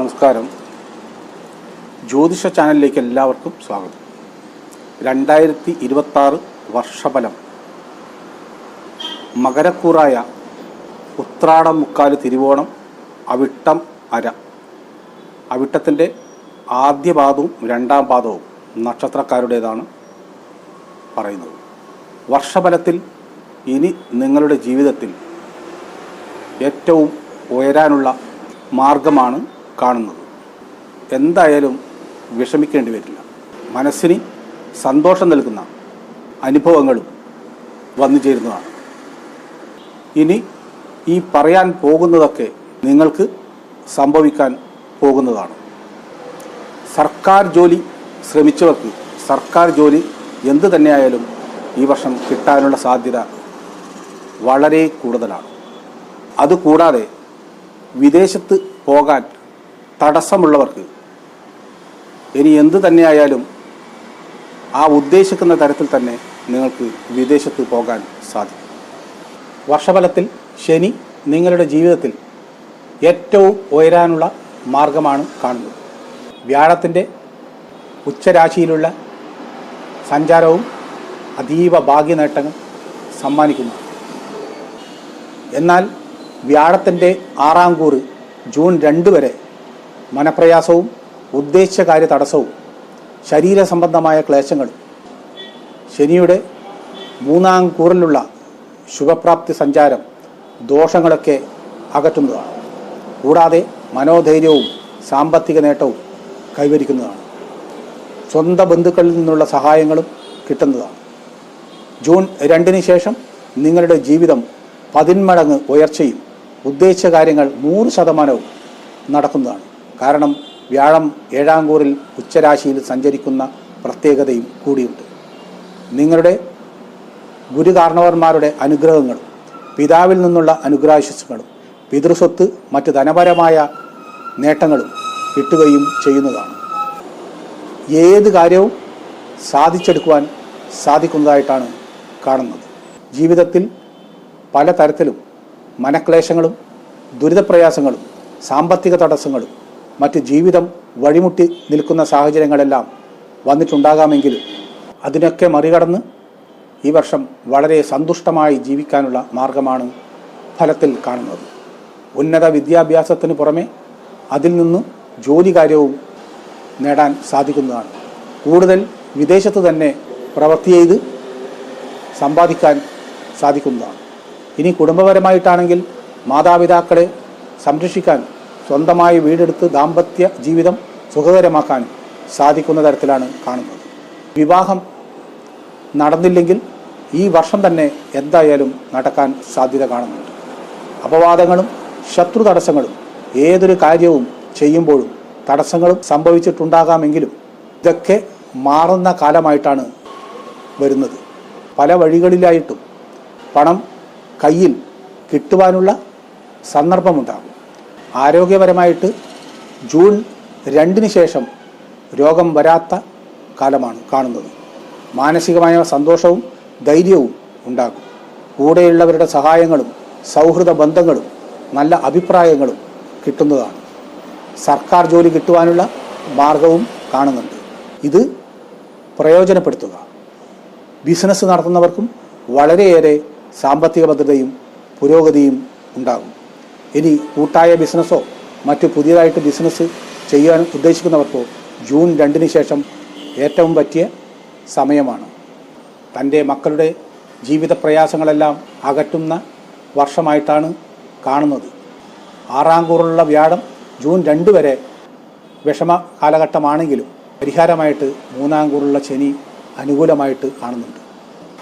നമസ്കാരം. ജ്യോതിഷ ചാനലിലേക്ക് എല്ലാവർക്കും സ്വാഗതം. രണ്ടായിരത്തി ഇരുപത്താറ് വർഷഫലം. മകരക്കൂറായ ഉത്രാടം മുക്കാൽ തിരുവോണം അവിട്ടം അര. അവിട്ടത്തിന്റെ ആദ്യ പാദവും രണ്ടാം പാദവും നക്ഷത്രക്കാരുടേതാണ് പറയുന്നത്. വർഷഫലത്തിൽ ഇനി നിങ്ങളുടെ ജീവിതത്തിൽ ഏറ്റവും ഉയരാനുള്ള മാർഗമാണ് കാണുന്നത്. എന്തായാലും വിഷമിക്കേണ്ടി വരില്ല. മനസ്സിന് സന്തോഷം നൽകുന്ന അനുഭവങ്ങളും വന്നു ചേരുന്നതാണ്. ഇനി ഈ പറയാൻ പോകുന്നതൊക്കെ നിങ്ങൾക്ക് സംഭവിക്കാൻ പോകുന്നതാണ്. സർക്കാർ ജോലി ശ്രമിച്ചവർക്ക് സർക്കാർ ജോലി എന്ത് തന്നെയായാലും ഈ വർഷം കിട്ടാനുള്ള സാധ്യത വളരെ കൂടുതലാണ്. അതുകൂടാതെ വിദേശത്ത് പോകാൻ തടസ്സമുള്ളവർക്ക്. ഇനി എന്ത് തന്നെയായാലും ആ ഉദ്ദേശിക്കുന്ന തരത്തിൽ തന്നെ നിങ്ങൾക്ക് വിദേശത്ത് പോകാൻ സാധിക്കും. വർഷഫലത്തിൽ ശനി നിങ്ങളുടെ ജീവിതത്തിൽ ഏറ്റവും ഉയരാനുള്ള മാർഗമാണ് കാണുന്നത്. വ്യാഴത്തിന്റെ ഉച്ചരാശിയിലുള്ള സഞ്ചാരവും അതീവ ഭാഗ്യ നേട്ടങ്ങൾ സമ്മാനിക്കുന്നു. എന്നാൽ വ്യാഴത്തിന്റെ ആറാം കൂറ് ജൂൺ രണ്ട് വരെ മനപ്രയാസവും ഉദ്ദേശകാര്യ കാര്യ തടസ്സവും ശരീര സംബന്ധമായ ക്ലേശങ്ങളും ശനിയുടെ മൂന്നാം കൂറിലുള്ള ശുഭപ്രാപ്തി സഞ്ചാരം ദോഷങ്ങളൊക്കെ അകറ്റുന്നതാണ്. കൂടാതെ മനോധൈര്യവും സാമ്പത്തിക നേട്ടവും കൈവരിക്കുന്നതാണ്. സ്വന്തം ബന്ധുക്കളിൽ നിന്നുള്ള സഹായങ്ങളും കിട്ടുന്നതാണ്. ജൂൺ രണ്ടിന് ശേഷം നിങ്ങളുടെ ജീവിതം പതിന്മടങ്ങ് ഉയർച്ചയും ഉദ്ദേശകാര്യങ്ങൾ കാര്യങ്ങൾ നൂറ് ശതമാനവും നടക്കുന്നതാണ്. കാരണം വ്യാഴം ഏഴാംകൂറിൽ ഉച്ചരാശിയിൽ സഞ്ചരിക്കുന്ന പ്രത്യേകതയും കൂടിയുണ്ട്. നിങ്ങളുടെ ഗുരുകാരണവന്മാരുടെ അനുഗ്രഹങ്ങളും പിതാവിൽ നിന്നുള്ള അനുഗ്രഹശിസ്സുകളും പിതൃസ്വത്ത് മറ്റ് ധനപരമായ നേട്ടങ്ങളും കിട്ടുകയും ചെയ്യുന്നതാണ്. ഏത് കാര്യവും സാധിച്ചെടുക്കുവാൻ സാധിക്കുന്നതായിട്ടാണ് കാണുന്നത്. ജീവിതത്തിൽ പലതരത്തിലും മനക്ലേശങ്ങളും ദുരിതപ്രയാസങ്ങളും സാമ്പത്തിക തടസ്സങ്ങളും മറ്റ് ജീവിതം വഴിമുട്ടി നിൽക്കുന്ന സാഹചര്യങ്ങളെല്ലാം വന്നിട്ടുണ്ടാകാമെങ്കിൽ അതിനൊക്കെ മറികടന്ന് ഈ വർഷം വളരെ സന്തുഷ്ടമായി ജീവിക്കാനുള്ള മാർഗമാണ് ഫലത്തിൽ കാണുന്നത്. ഉന്നത വിദ്യാഭ്യാസത്തിന് പുറമെ അതിൽ നിന്ന് ജോലി കാര്യവും നേടാൻ സാധിക്കുന്നതാണ്. കൂടുതൽ വിദേശത്ത് തന്നെ പ്രവൃത്തി ചെയ്ത് സമ്പാദിക്കാൻ സാധിക്കുന്നതാണ്. ഇനി കുടുംബപരമായിട്ടാണെങ്കിൽ മാതാപിതാക്കളെ സംരക്ഷിക്കാൻ സ്വന്തമായി വീടെടുത്ത് ദാമ്പത്യ ജീവിതം സുഖകരമാക്കാൻ സാധിക്കുന്ന തരത്തിലാണ് കാണുന്നത്. വിവാഹം നടന്നില്ലെങ്കിൽ ഈ വർഷം തന്നെ എന്തായാലും നടക്കാൻ സാധ്യത കാണുന്നുണ്ട്. അപവാദങ്ങളും ശത്രു തടസ്സങ്ങളും ഏതൊരു കാര്യവും ചെയ്യുമ്പോഴും തടസ്സങ്ങളും സംഭവിച്ചിട്ടുണ്ടാകാമെങ്കിലും ഇതൊക്കെ മാറുന്ന കാലമായിട്ടാണ് വരുന്നത്. പല വഴികളിലായിട്ടും പണം കയ്യിൽ കിട്ടുവാനുള്ള സന്ദർഭമുണ്ടാകും. ആരോഗ്യപരമായിട്ട് ജൂൺ രണ്ടിന് ശേഷം രോഗം വരാത്ത കാലമാണ് കാണുന്നത്. മാനസികമായ സന്തോഷവും ധൈര്യവും ഉണ്ടാകും. കൂടെയുള്ളവരുടെ സഹായങ്ങളും സൗഹൃദ ബന്ധങ്ങളും നല്ല അഭിപ്രായങ്ങളും കിട്ടുന്നതാണ്. സർക്കാർ ജോലി കിട്ടുവാനുള്ള മാർഗവും കാണുന്നുണ്ട്. ഇത് പ്രയോജനപ്പെടുത്തുക. ബിസിനസ് നടത്തുന്നവർക്കും വളരെയേറെ സാമ്പത്തിക ഭദ്രതയും പുരോഗതിയും ഉണ്ടാകും. ഇനി കൂട്ടായ ബിസിനസ്സോ മറ്റു പുതിയതായിട്ട് ബിസിനസ് ചെയ്യാൻ ഉദ്ദേശിക്കുന്നവർക്കോ ജൂൺ രണ്ടിന് ശേഷം ഏറ്റവും പറ്റിയ സമയമാണ്. തന്റെ മക്കളുടെ ജീവിത പ്രയാസങ്ങളെല്ലാം അകറ്റുന്ന വർഷമായിട്ടാണ് കാണുന്നത്. ആറാം കൂറുള്ള വ്യാഴം ജൂൺ രണ്ട് വരെ വിഷമ കാലഘട്ടമാണെങ്കിലും പരിഹാരമായിട്ട് മൂന്നാം കൂറുള്ള ശനി അനുകൂലമായിട്ട് കാണുന്നുണ്ട്.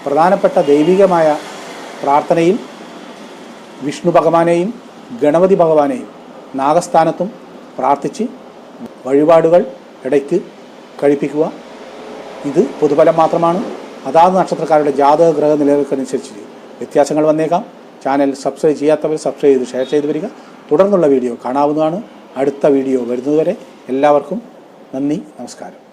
പ്രധാനപ്പെട്ട ദൈവികമായ പ്രാർത്ഥനയിൽ വിഷ്ണു ഭഗവാനെയും ഗണപതി ഭഗവാനെയും നാഗസ്ഥാനത്തും പ്രാർത്ഥിച്ച് വഴിപാടുകൾ ഇടയ്ക്ക് കഴിപ്പിക്കുക. ഇത് പൊതുഫലം മാത്രമാണ്. അതാത് നക്ഷത്രക്കാരുടെ ജാതക ഗ്രഹ നിലകൾക്കനുസരിച്ച് വ്യത്യാസങ്ങൾ വന്നേക്കാം. ചാനൽ സബ്സ്ക്രൈബ് ചെയ്യാത്തവർ സബ്സ്ക്രൈബ് ചെയ്ത് ഷെയർ ചെയ്ത് വരിക. തുടർന്നുള്ള വീഡിയോ കാണാവുന്നതാണ്. അടുത്ത വീഡിയോ വരുന്നതുവരെ എല്ലാവർക്കും നന്ദി നമസ്കാരം.